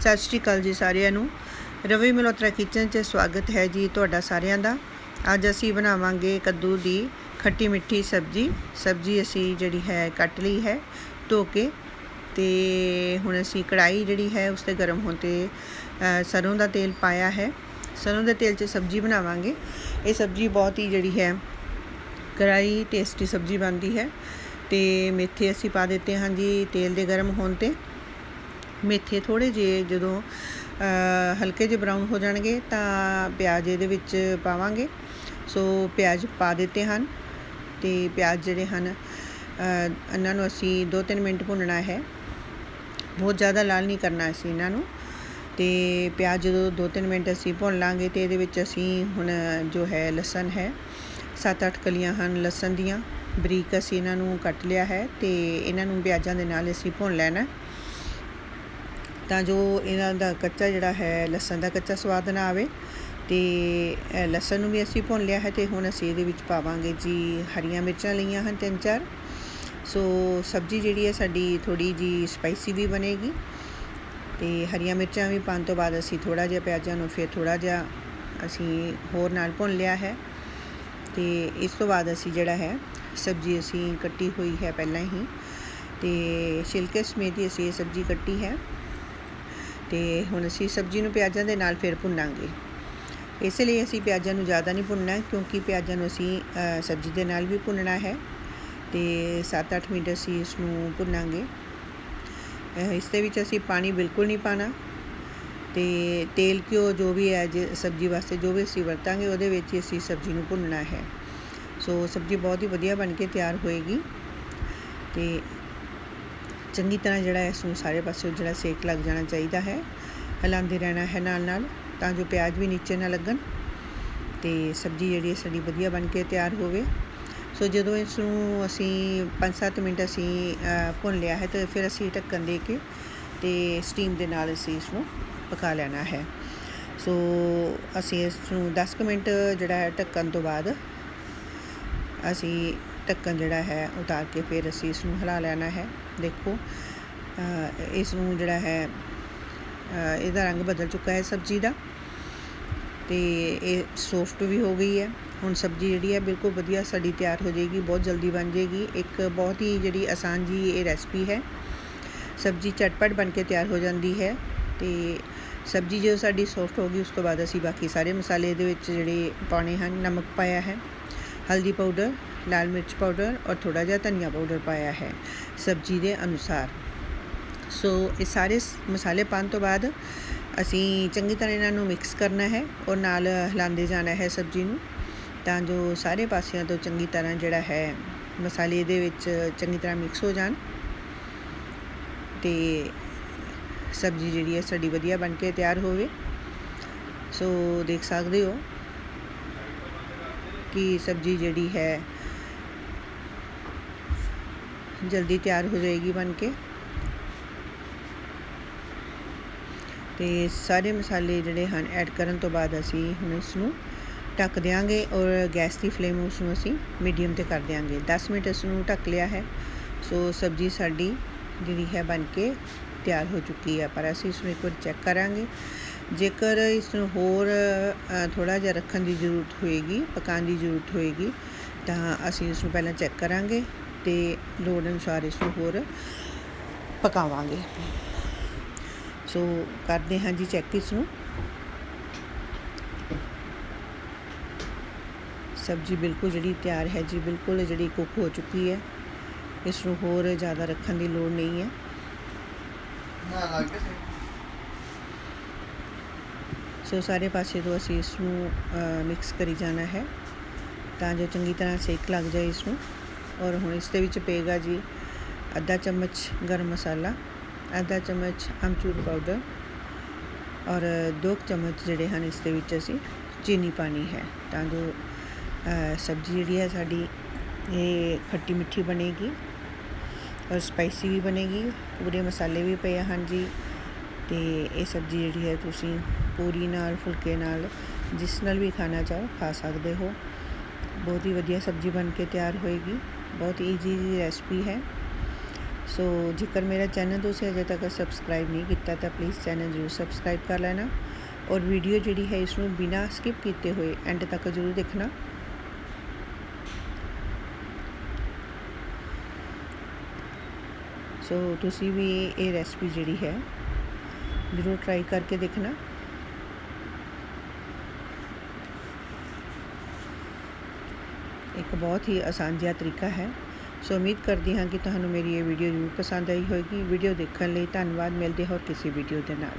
ਸਤਿ ਸ਼੍ਰੀ ਅਕਾਲ ਜੀ ਸਾਰਿਆਂ ਨੂੰ। ਰਵੀ ਮਲਹੋਤਰਾ ਕਿਚਨ 'ਚ ਸਵਾਗਤ ਹੈ ਜੀ ਤੁਹਾਡਾ ਸਾਰਿਆਂ ਦਾ। ਅੱਜ ਅਸੀਂ ਬਣਾਵਾਂਗੇ ਕੱਦੂ ਦੀ ਖੱਟੀ ਮਿੱਠੀ ਸਬਜ਼ੀ। ਸਬਜ਼ੀ ਅਸੀਂ ਜਿਹੜੀ ਹੈ ਕੱਟ ਲਈ ਹੈ ਧੋ ਕੇ ਤੇ ਹੁਣ ਅਸੀਂ ਕੜਾਈ ਜਿਹੜੀ ਹੈ ਉਸ ਤੇ ਗਰਮ ਹੋਣ ਤੇ ਅ, ਸਰੋਂ ਦਾ ਤੇਲ ਪਾਇਆ ਹੈ। ਸਰੋਂ ਦੇ ਤੇਲ 'ਚ ਸਬਜ਼ੀ ਬਣਾਵਾਂਗੇ। ਇਹ ਸਬਜ਼ੀ ਬਹੁਤ ਹੀ ਜਿਹੜੀ ਹੈ ਕੜਾਈ ਟੇਸਟੀ ਸਬਜ਼ੀ ਬਣਦੀ ਹੈ ਤੇ ਮੇਥੇ ਅਸੀਂ ਪਾ ਦਿੱਤੇ ਹਾਂ ਜੀ ਤੇਲ ਦੇ ਗਰਮ ਹੋਣ ਤੇ। ਮੇਥੇ ਥੋੜੇ ਜਿਹੇ ਜਦੋਂ ਹਲਕੇ ਜਿਹੇ ਬਰਾਊਨ ਹੋ ਜਾਣਗੇ ਤਾਂ ਪਿਆਜ਼ ਇਹਦੇ ਵਿੱਚ ਪਾਵਾਂਗੇ। ਸੋ ਪਿਆਜ਼ ਪਾ ਦਿੱਤੇ ਹਨ ਤੇ ਪਿਆਜ਼ ਜਿਹੜੇ ਹਨ ਇਹਨਾਂ ਨੂੰ ਅਸੀਂ 2-3 ਮਿੰਟ ਭੁੰਨਣਾ ਹੈ। ਬਹੁਤ ਜ਼ਿਆਦਾ ਲਾਲ ਨਹੀਂ ਕਰਨਾ ਅਸੀਂ ਇਹਨਾਂ ਨੂੰ। ਤੇ ਪਿਆਜ਼ ਜਦੋਂ 2-3 ਮਿੰਟ ਅਸੀਂ ਭੁੰਨ ਲਾਂਗੇ ਤੇ ਇਹਦੇ ਵਿੱਚ ਅਸੀਂ ਹੁਣ ਜੋ ਹੈ ਲਸਣ ਹੈ 7-8 ਕਲੀਆਂ ਹਨ ਲਸਣ ਦੀਆਂ। ਬਰੀਕ ਅਸੀਂ ਇਹਨਾਂ ਨੂੰ ਕੱਟ ਲਿਆ ਹੈ ਤੇ ਇਹਨਾਂ ਨੂੰ ਪਿਆਜ਼ਾਂ ਦੇ ਨਾਲ ਅਸੀਂ ਭੁੰਨ ਲੈਣਾ ਤਾਂ ਜੋ ਇਹਨਾਂ ਦਾ ਕੱਚਾ ਜਿਹੜਾ ਹੈ, ਲਸਣ ਦਾ ਕੱਚਾ ਸਵਾਦ ਨਾ ਆਵੇ। ਤੇ ਲਸਣ ਨੂੰ ਵੀ ਅਸੀਂ ਭੁੰਨ ਲਿਆ ਹੈ ਤੇ ਹੁਣ ਅਸੀਂ ਇਹਦੇ ਵਿੱਚ ਪਾਵਾਂਗੇ ਜੀ ਹਰੀਆਂ ਮਿਰਚਾਂ ਲਈਆਂ ਹਨ ਤਿੰਨ ਚਾਰ। ਸੋ, ਸਬਜ਼ੀ ਜਿਹੜੀ ਹੈ ਸਾਡੀ ਥੋੜੀ ਜੀ ਸਪਾਈਸੀ ਵੀ ਬਣੇਗੀ। ਤੇ ਹਰੀਆਂ ਮਿਰਚਾਂ ਵੀ ਪਾਉਣ ਤੋਂ ਬਾਅਦ ਅਸੀਂ ਥੋੜਾ ਜਿਹਾ ਪਿਆਜ਼ਾਂ ਨੂੰ ਫਿਰ ਥੋੜਾ ਜਿਹਾ ਅਸੀਂ ਹੋਰ ਨਾਲ ਭੁੰਨ ਲਿਆ ਹੈ। ਤੇ ਇਸ ਤੋਂ ਬਾਅਦ ਅਸੀਂ ਜਿਹੜਾ ਹੈ, ਸਬਜ਼ੀ ਅਸੀਂ ਕੱਟੀ ਹੋਈ ਹੈ ਪਹਿਲਾਂ ਹੀ। ਤੇ ਛਿਲਕੇ ਸਮੇਤ ਹੀ ਅਸੀਂ ਇਹ ਸਬਜ਼ੀ ਕੱਟੀ ਹੈ। ਤੇ ਹੁਣ ਅਸੀਂ ਸਬਜ਼ੀ ਨੂੰ ਪਿਆਜ਼ਾਂ ਦੇ ਨਾਲ ਫਿਰ ਭੁੰਨਾਂਗੇ। ਇਸ ਲਈ ਅਸੀਂ ਪਿਆਜ਼ਾਂ ਨੂੰ ਜ਼ਿਆਦਾ ਨਹੀਂ ਭੁੰਨਣਾ, ਕਿਉਂਕਿ ਪਿਆਜ਼ਾਂ ਨੂੰ ਅਸੀਂ ਸਬਜ਼ੀ ਦੇ ਨਾਲ ਵੀ ਭੁੰਨਣਾ ਹੈ ਤੇ 7-8 ਮਿੰਟ ਅਸੀਂ ਇਸ ਨੂੰ ਭੁੰਨਾਂਗੇ ਇਸ ਦੇ ਵਿੱਚ ਅਸੀਂ ਪਾਣੀ ਬਿਲਕੁਲ ਨਹੀਂ ਪਾਣਾ ਤੇ ਤੇਲ ਘਿਓ ਜੋ ਵੀ ਹੈ, ਜੇ ਸਬਜ਼ੀ ਵਾਸਤੇ ਜੋ ਵੀ ਅਸੀਂ ਵਰਤਾਂਗੇ, ਉਹਦੇ ਵਿੱਚ ਹੀ ਅਸੀਂ ਸਬਜ਼ੀ ਨੂੰ ਭੁੰਨਣਾ ਹੈ। ਸੋ ਸਬਜ਼ੀ ਬਹੁਤ ਹੀ ਵਧੀਆ ਬਣ ਕੇ ਤਿਆਰ ਹੋਏਗੀ ਤੇ ਚੰਗੀ ਤਰ੍ਹਾਂ ਜਿਹੜਾ ਇਸ ਨੂੰ ਸਾਰੇ ਪਾਸੇ ਜਿਹੜਾ ਸੇਕ ਲੱਗ ਜਾਣਾ ਚਾਹੀਦਾ ਹੈ, ਹਿਲਾਉਂਦੇ ਰਹਿਣਾ ਹੈ ਨਾਲ ਨਾਲ, ਤਾਂ ਜੋ ਪਿਆਜ਼ ਵੀ ਨੀਚੇ ਨਾ ਲੱਗਣ ਤੇ ਸਬਜ਼ੀ ਜਿਹੜੀ ਸਾਡੀ ਵਧੀਆ ਬਣ ਕੇ ਤਿਆਰ ਹੋਵੇ। ਸੋ ਜਦੋਂ ਇਸ ਨੂੰ ਅਸੀਂ 5-7 ਮਿੰਟ ਅਸੀਂ ਭੁੰਨ ਲਿਆ ਹੈ, ਤੇ ਫਿਰ ਅਸੀਂ ਢੱਕਣ ਦੇ ਕੇ ਤੇ ਸਟੀਮ ਦੇ ਨਾਲ ਅਸੀਂ ਇਸ ਨੂੰ ਪਕਾ ਲੈਣਾ ਹੈ। ਸੋ ਅਸੀਂ ਇਸ ਨੂੰ 10 ਕੁ ਮਿੰਟ ਜਿਹੜਾ ਹੈ ਢੱਕਣ ਤੋਂ ਬਾਅਦ ਅਸੀਂ ਢੱਕਣ ਜਿਹੜਾ ਹੈ, ਉਤਾਰ ਕੇ ਫਿਰ ਅਸੀਂ ਇਸ ਨੂੰ ਹਿਲਾ ਲੈਣਾ ਹੈ। ਦੇਖੋ ਇਸ ਨੂੰ ਜਿਹੜਾ ਹੈ ਇਹਦਾ ਰੰਗ ਬਦਲ ਚੁੱਕਾ ਹੈ ਸਬਜ਼ੀ ਦਾ। ਤੇ ਇਹ ਸੌਫਟ ਵੀ ਹੋ ਗਈ ਹੈ। ਹੁਣ ਸਬਜ਼ੀ ਜਿਹੜੀ ਹੈ, ਬਿਲਕੁਲ ਵਧੀਆ ਸਾਡੀ ਤਿਆਰ ਹੋ ਜਾਏਗੀ, ਬਹੁਤ ਜਲਦੀ ਬਣ ਜਾਏਗੀ। ਇੱਕ ਬਹੁਤ ਹੀ ਜਿਹੜੀ ਆਸਾਨ ਜੀ ਇਹ ਰੈਸਪੀ ਹੈ। ਸਬਜ਼ੀ ਚਟਪਟ ਬਣ ਕੇ ਤਿਆਰ ਹੋ ਜਾਂਦੀ ਹੈ ਤੇ ਸਬਜ਼ੀ ਜਦੋਂ ਸਾਡੀ ਸੌਫਟ ਹੋ ਗਈ, ਉਸ ਤੋਂ ਬਾਅਦ ਅਸੀਂ ਬਾਕੀ ਸਾਰੇ ਮਸਾਲੇ ਇਹਦੇ ਵਿੱਚ ਜਿਹੜੇ ਪਾਉਣੇ ਹਨ, ਨਮਕ ਪਾਇਆ ਹੈ, ਹਲਦੀ ਪਾਊਡਰ ਲਾਲ ਮਿਰਚ ਪਾਊਡਰ ਔਰ ਥੋੜਾ ਜਿਹਾ ਧਨੀਆ ਪਾਊਡਰ ਪਾਇਆ ਹੈ ਸਬਜ਼ੀ ਦੇ ਅਨੁਸਾਰ ਸੋ ਇਹ ਸਾਰੇ ਮਸਾਲੇ ਪਾਉਣ ਤੋਂ ਬਾਅਦ ਅਸੀਂ ਚੰਗੀ ਤਰ੍ਹਾਂ ਇਹਨਾਂ ਨੂੰ ਮਿਕਸ ਕਰਨਾ ਹੈ ਔਰ ਨਾਲ ਹਿਲਾਉਂਦੇ ਜਾਣਾ ਹੈ ਸਬਜ਼ੀ ਨੂੰ ਤਾਂ ਜੋ ਸਾਰੇ ਪਾਸਿਆਂ ਤੋਂ ਚੰਗੀ ਤਰ੍ਹਾਂ ਜਿਹੜਾ ਹੈ ਮਸਾਲੇ ਦੇ ਵਿੱਚ ਚੰਗੀ ਤਰ੍ਹਾਂ ਮਿਕਸ ਹੋ ਜਾਣ ਤੇ ਸਬਜ਼ੀ ਜਿਹੜੀ ਹੈ ਸਾਡੀ ਵਧੀਆ ਬਣ ਕੇ ਤਿਆਰ ਹੋਵੇ ਸੋ ਦੇਖ ਸਕਦੇ ਹੋ ਕਿ ਸਬਜ਼ੀ ਜਿਹੜੀ ਹੈ ਜਲਦੀ ਤਿਆਰ ਹੋ ਜਾਏਗੀ ਬਣ ਕੇ। ਤੇ ਸਾਰੇ ਮਸਾਲੇ ਜਿਹੜੇ ਹਨ ਐਡ ਕਰਨ ਤੋਂ ਬਾਅਦ ਅਸੀਂ ਹੁਣ ਇਸ ਨੂੰ ਢੱਕ ਦਿਆਂਗੇ ਔਰ ਗੈਸ ਦੀ ਫਲੇਮ ਉਸ ਨੂੰ ਅਸੀਂ ਮੀਡੀਅਮ ਤੇ ਕਰ ਦਿਆਂਗੇ। 10 ਮਿੰਟ ਇਸ ਨੂੰ ਢੱਕ ਲਿਆ ਹੈ। ਸੋ ਸਬਜ਼ੀ ਸਾਡੀ ਜਿਹੜੀ ਹੈ ਬਣ ਕੇ ਤਿਆਰ ਹੋ ਚੁੱਕੀ ਹੈ। ਪਰ ਅਸੀਂ ਇਸ ਨੂੰ ਇੱਕ ਵਾਰ ਚੈੱਕ ਕਰਾਂਗੇ। ਜੇਕਰ ਇਸ ਨੂੰ ਹੋਰ ਥੋੜਾ ਜਿਹਾ ਰੱਖਣ ਦੀ ਜ਼ਰੂਰਤ ਹੋਏਗੀ, ਪਕਾਉਣ ਦੀ ਜ਼ਰੂਰਤ ਹੋਏਗੀ, ਤਾਂ ਅਸੀਂ ਇਸ ਨੂੰ ਪਹਿਲਾਂ ਚੈੱਕ ਕਰਾਂਗੇ। ਤੇ ਲੋੜ ਅਨੁਸਾਰ ਇਸ ਨੂੰ ਹੋਰ ਪਕਾਵਾਂਗੇ। ਸੋ ਕਰਦੇ ਹਾਂ ਜੀ ਚੈੱਕ ਇਸ ਨੂੰ। ਸਬਜ਼ੀ ਬਿਲਕੁਲ ਜਿਹੜੀ ਤਿਆਰ ਹੈ ਜੀ ਬਿਲਕੁਲ ਜਿਹੜੀ ਕੁੱਕ ਹੋ ਚੁੱਕੀ ਹੈ। ਇਸ ਨੂੰ ਹੋਰ ਜ਼ਿਆਦਾ ਰੱਖਣ ਦੀ ਲੋੜ ਨਹੀਂ ਹੈ। ਨਾ ਲੱਗ ਗਿਆ ਸੋ ਸਾਰੇ ਪਾਸੇ ਤੋਂ ਅਸੀਂ ਇਸ ਨੂੰ ਮਿਕਸ ਕਰੀ ਜਾਣਾ ਹੈ ਤਾਂ ਜੋ ਚੰਗੀ ਤਰ੍ਹਾਂ ਸੇਕ ਲੱਗ ਜਾਏ ਇਸ ਨੂੰ। ਔਰ ਹੁਣ ਇਸ ਦੇ ਵਿੱਚ ਪਏਗਾ ਜੀ ਅੱਧਾ ਚਮਚ ਗਰਮ ਮਸਾਲਾ, ਅੱਧਾ ਚਮਚ ਅਮਚੂਰ ਪਾਊਡਰ ਔਰ ਦੋ ਕੁ ਚਮਚ ਜਿਹੜੇ ਹਨ ਇਸ ਦੇ ਵਿੱਚ ਅਸੀਂ ਚੀਨੀ ਪਾਣੀ ਹੈ ਤਾਂ ਜੋ ਸਬਜ਼ੀ ਜਿਹੜੀ ਹੈ ਸਾਡੀ ਇਹ ਖੱਟੀ ਮਿੱਠੀ ਬਣੇਗੀ ਔਰ ਸਪਾਈਸੀ ਵੀ ਬਣੇਗੀ, ਪੂਰੇ ਮਸਾਲੇ ਵੀ ਪਏ ਹਨ ਜੀ ਤੇ ਇਹ ਸਬਜ਼ੀ ਜਿਹੜੀ ਹੈ ਤੁਸੀਂ ਪੂਰੀ ਨਾਲ, ਫੁਲਕੇ ਨਾਲ ਜਿਸ ਨਾਲ ਵੀ ਖਾਣਾ ਚਾਹੋ ਖਾ ਸਕਦੇ ਹੋ। ਬਹੁਤ ਹੀ ਵਧੀਆ ਸਬਜ਼ੀ ਬਣ ਕੇ ਤਿਆਰ ਹੋਏਗੀ ਬਹੁਤ ਈਜ਼ੀ ਜੀ ਰੈਸਪੀ ਹੈ ਸੋ ਜੇਕਰ ਮੇਰਾ ਚੈਨਲ ਤੁਸੀਂ ਅਜੇ ਤੱਕ ਸਬਸਕ੍ਰਾਈਬ ਨਹੀਂ ਕੀਤਾ ਤਾਂ ਪਲੀਜ਼ ਚੈਨਲ ਜ਼ਰੂਰ ਸਬਸਕ੍ਰਾਈਬ ਕਰ ਲੈਣਾ ਔਰ ਵੀਡੀਓ ਜਿਹੜੀ ਹੈ ਇਸ ਨੂੰ ਬਿਨਾਂ ਸਕਿਪ ਕੀਤੇ ਹੋਏ ਐਂਡ ਤੱਕ ਜ਼ਰੂਰ ਦੇਖਣਾ ਸੋ ਤੁਸੀਂ ਵੀ ਇਹ ਰੈਸਪੀ ਜਿਹੜੀ ਹੈ ਜ਼ਰੂਰ ਟਰਾਈ ਕਰਕੇ ਦੇਖਣਾ ਇੱਕ ਬਹੁਤ ਹੀ ਆਸਾਨ ਜਿਹਾ ਤਰੀਕਾ ਹੈ। ਸੋ ਉਮੀਦ ਕਰਦੀ ਹਾਂ ਕਿ ਤੁਹਾਨੂੰ ਮੇਰੀ ਇਹ ਵੀਡੀਓ ਜ਼ਰੂਰ ਪਸੰਦ ਆਈ ਹੋਵੇਗੀ। ਵੀਡੀਓ ਦੇਖਣ ਲਈ ਧੰਨਵਾਦ। ਮਿਲਦੇ ਹੋਰ ਕਿਸੇ ਵੀਡੀਓ ਦੇ ਨਾਲ।